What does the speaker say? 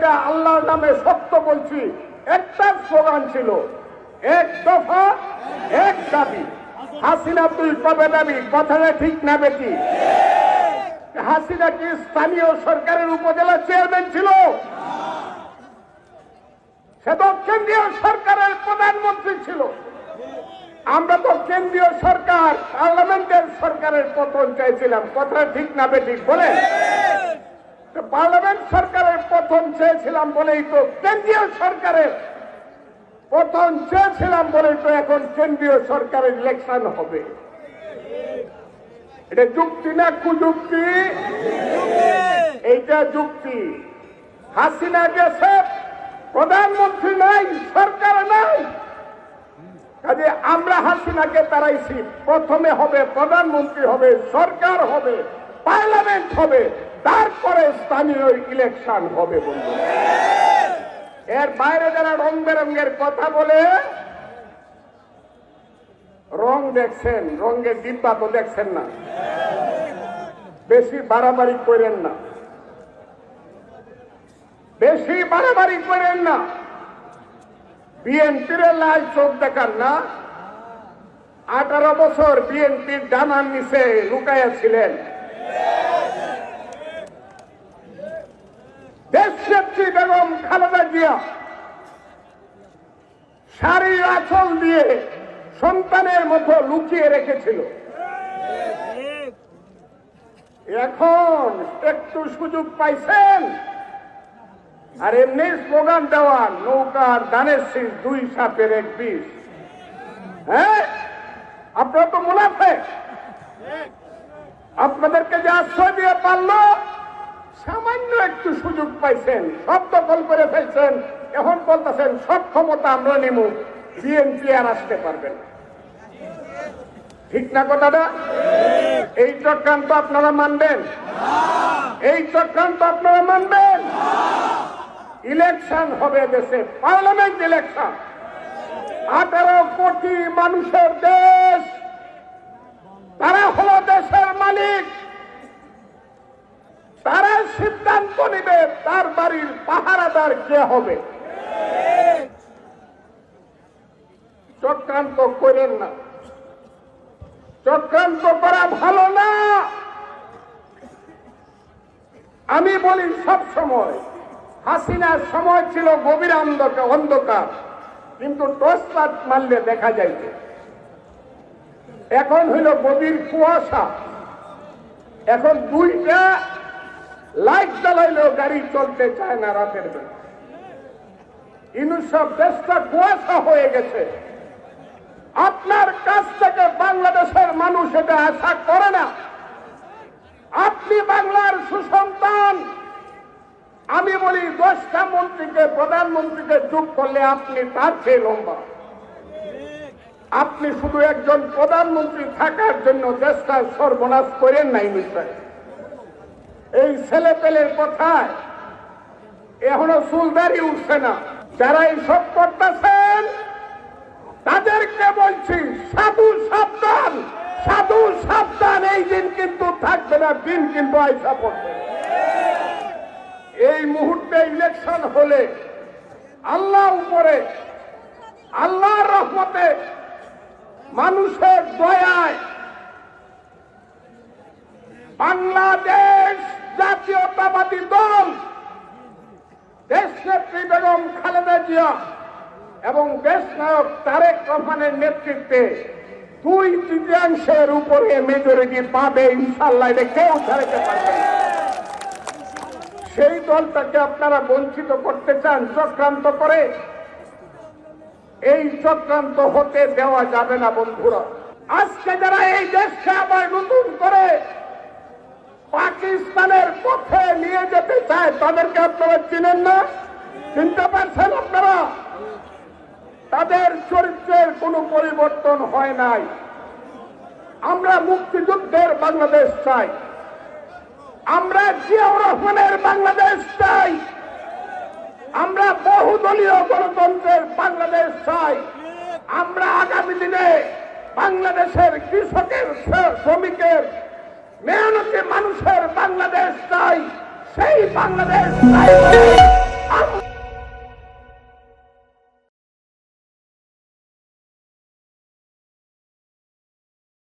এটা আল্লাহর নামে সত্য বলছি। একটা স্লোগান ছিল, এক দফা, এক দাবি। হাসিনা তুই কবে দাবি, কথাটা ঠিক না বেটি? হাসিনা কি স্থানীয় সরকারের উপজেলা চেয়ারম্যান ছিল? সে তো কেন্দ্রীয় সরকারের প্রধানমন্ত্রী ছিল। আমরা তো কেন্দ্রীয় সরকার, পার্লামেন্টের সরকারের পতন চাইছিলাম। কথা ঠিক না বলেন। তো পার্লামেন্ট সরকারের পতন চেয়েছিলাম বলেই তো কেন্দ্রীয় সরকারের পতন চেয়েছিলাম বলেই তো এখন কেন্দ্রীয় সরকারের ইলেকশন হবে। এটা যুক্তি না কুযুক্তি? এইটা যুক্তি। হাসিনা গেছে, প্রধানমন্ত্রী নাই, সরকার নাই। কাজে আমরা হাসিনাকে তারাইছি। প্রথমে হবে প্রধানমন্ত্রী হবে, সরকার হবে, পার্লামেন্ট হবে। তারপরে স্থানীয় ইলেকশন হবে বন্ধু। এর বাইরে যারা রং বেরঙ্গের কথা বলে, রং দেখছেন, রঙের ডিব্বা তো দেখছেন না। বেশি বাড়াবাড়ি করেন না। বেশি বাড়াবাড়ি করেন না। বিএনপির লাল চোখ দেখান না। আঠারো বছর বিএনপির ডানার নিচে লুকাইয়া ছিলেন। দেশনেত্রী বেগম খালেদা জিয়া। শাড়ির আঁচল দিয়ে সন্তানের মতো লুকিয়ে রেখেছিল। এখন একটু সুযোগ পাইছেন? আর এমনি স্লোগান দেওয়া, নৌকার দানের শীষ দুই সাপের এক বিষ। হ্যাঁ? আপনারা তো মুনাফে আপনাদেরকে যে আশ্রয় দিয়ে পারল একটু সুযোগ পাইছেন সব দখল করে ফেলছেন, এখন বলতেছেন, সব ক্ষমতা আমরা নিব, বিএনপি আর আসতে পারবেন ঠিক না কথাটা এই চক্রান্ত আপনারা মানবেন? এই চক্রান্ত আপনারা মানবেন? ইলেকশন হবে দেশে, পার্লামেন্ট ইলেকশন। আঠারো কোটি মানুষের দেশ, তারা হলো দেশের মালিক তারা সিদ্ধান্ত নিবে তার বাড়ির পাহারাদার কে হবে। চক্রান্ত করেন না। চক্রান্ত করা ভালো না। আমি বলি সব সময়, হাসিনার সময় ছিল গভীর অন্ধকার, কিন্তু টর্চ লাইট মারলে দেখা যাইবে এখন হইল গভীর কুয়াশা। এখন দুইটা লাইট চালাইলেও গাড়ি চলতে চায় না রাতের বেলা। ইনুসব দেশটা কুয়াশা হয়ে গেছে। আপনার কাছ থেকে বাংলাদেশের মানুষ এটা আশা করে না। আপনি বাংলার সুসন্তান। আমি বলি, দশটা মন্ত্রীকে, প্রধানমন্ত্রীকে যোগ করলে আপনি তার চেয়ে লম্বা। আপনি শুধু একজন প্রধানমন্ত্রী থাকার জন্য দেশটা সর্বনাশ করেন নাই নিশ্চয় এই ছেলে পেলের কথায় এখনও চুলদারি উঠছে না। যারা এইসব করতেছেন, তাদেরকে বলছি, সাধু সাবধান সাধু সাবধান, এই দিন কিন্তু থাকবে না, দিন কিন্তু আইসা পড়বে। এই মুহূর্তে ইলেকশন হলে আল্লাহ উপরে, আল্লাহর রহমতে মানুষের দয়ায় বাংলাদেশ জাতীয়তাবাদী দল, দেশনেত্রী বেগম খালেদা জিয়া এবং দেশ নায়ক তারেক রহমানের নেতৃত্বে দুই তৃতীয়াংশের উপরে মেজরিটি পাবে ইনশাল্লাহ এটা কেউ ছাড়াতে পারবে সেই দলটাকে আপনারা বঞ্চিত করতে চান, চক্রান্ত করে, এই চক্রান্ত হতে দেওয়া যাবে না, বন্ধুরা। আজকে যারা এই দেশকে আবার নতুন করে পাকিস্তানের পথে নিয়ে যেতে চায়, তাদেরকে আপনারা চিনেন না? চিনতে পারছেন আপনারা? তাদের চরিত্রের কোনো পরিবর্তন হয় নাই। আমরা মুক্তিযুদ্ধের বাংলাদেশ চাই। আমরা জিয়াউর রহমানের বাংলাদেশ চাই। আমরা বহুদলীয় গণতন্ত্রের বাংলাদেশ চাই। আমরা আগামী দিনে বাংলাদেশের কৃষকের, শ্রমিকের মেহনতি মানুষের বাংলাদেশ চাই সেই বাংলাদেশ চাই